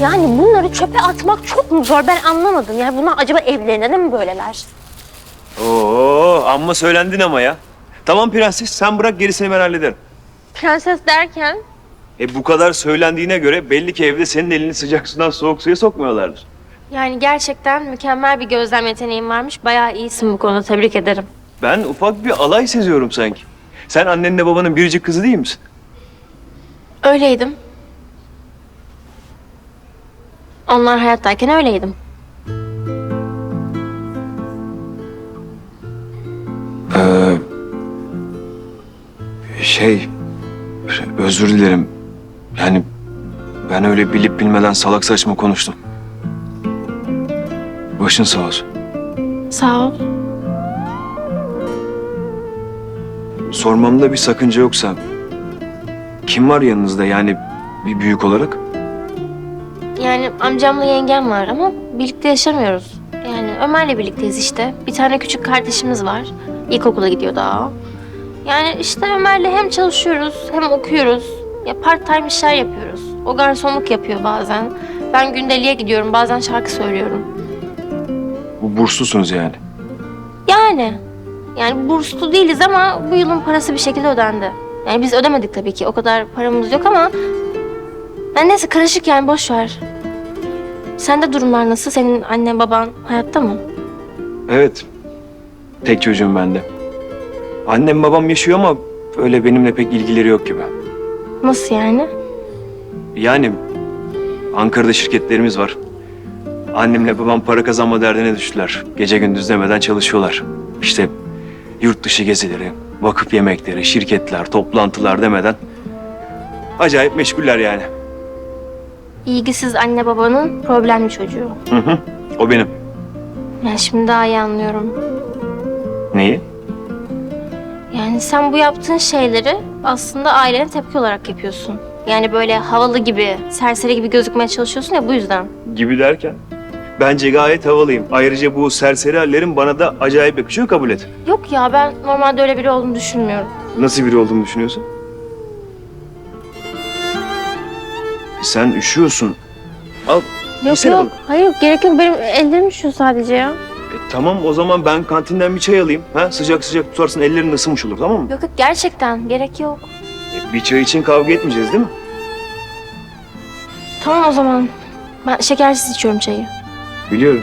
Yani bunları çöpe atmak çok mu zor ben anlamadım. Yani bunlar acaba evlerinde de mi böyleler? Oo, amma söylendin ama ya. Tamam prenses sen bırak gerisini ben hallederim. Prenses derken? E bu kadar söylendiğine göre belli ki evde senin elini sıcak sudan soğuk suya sokmuyorlardır. Yani gerçekten mükemmel bir gözlem yeteneğin varmış. Bayağı iyisin bu konuda tebrik ederim. Ben ufak bir alay seziyorum sanki. Sen annenle babanın biricik kızı değil misin? Öyleydim. Onlar hayattayken öyleydim. Ee, şey, özür dilerim. Yani ben öyle bilip bilmeden salak saçma konuştum. Başın sağ olsun. Sağ ol. Sormamda bir sakınca yoksa kim var yanınızda yani bir büyük olarak? Yani amcamla yengem var ama birlikte yaşamıyoruz. Yani Ömer'le birlikteyiz işte. Bir tane küçük kardeşimiz var. İlkokula gidiyor daha. Yani işte Ömer'le hem çalışıyoruz hem okuyoruz. Ya part time işler yapıyoruz. O garsonluk yapıyor bazen. Ben gündeliğe gidiyorum bazen şarkı söylüyorum. Bu burslusunuz yani. Yani yani burslu değiliz ama bu yılın parası bir şekilde ödendi. Yani biz ödemedik tabii ki. O kadar paramız yok ama yani neyse karışık yani boş ver. Sende durumlar nasıl? Senin annen baban hayatta mı? Evet. Tek çocuğum ben de. Annem babam yaşıyor ama öyle benimle pek ilgileri yok gibi. Nasıl yani? Yani Ankara'da şirketlerimiz var. Annemle babam para kazanma derdine düştüler. Gece gündüz demeden çalışıyorlar. İşte yurt dışı gezileri, vakıf yemekleri, şirketler, toplantılar demeden acayip meşguller yani. İlgisiz anne babanın problemli çocuğu. Hı hı. O benim. Yani şimdi daha iyi anlıyorum. Neyi? Yani sen bu yaptığın şeyleri aslında ailene tepki olarak yapıyorsun. Yani böyle havalı gibi, serseri gibi gözükmeye çalışıyorsun ya bu yüzden. Gibi derken? Bence gayet havalıyım. Ayrıca bu serseri hallerin bana da acayip yakışıyor kabul et. Yok ya ben normalde öyle biri olduğunu düşünmüyorum. Nasıl biri olduğumu düşünüyorsun? Sen üşüyorsun. Al. Yok yok. bunu. Hayır yok gerek yok. Benim ellerim üşüyor sadece ya. E, tamam o zaman ben kantinden bir çay alayım. Ha? Sıcak sıcak tutarsın ellerin ısınmış olur tamam mı? Yok yok gerçekten gerek yok. E, bir çay için kavga etmeyeceğiz değil mi? Tamam o zaman. Ben şekersiz içiyorum çayı. Biliyorum.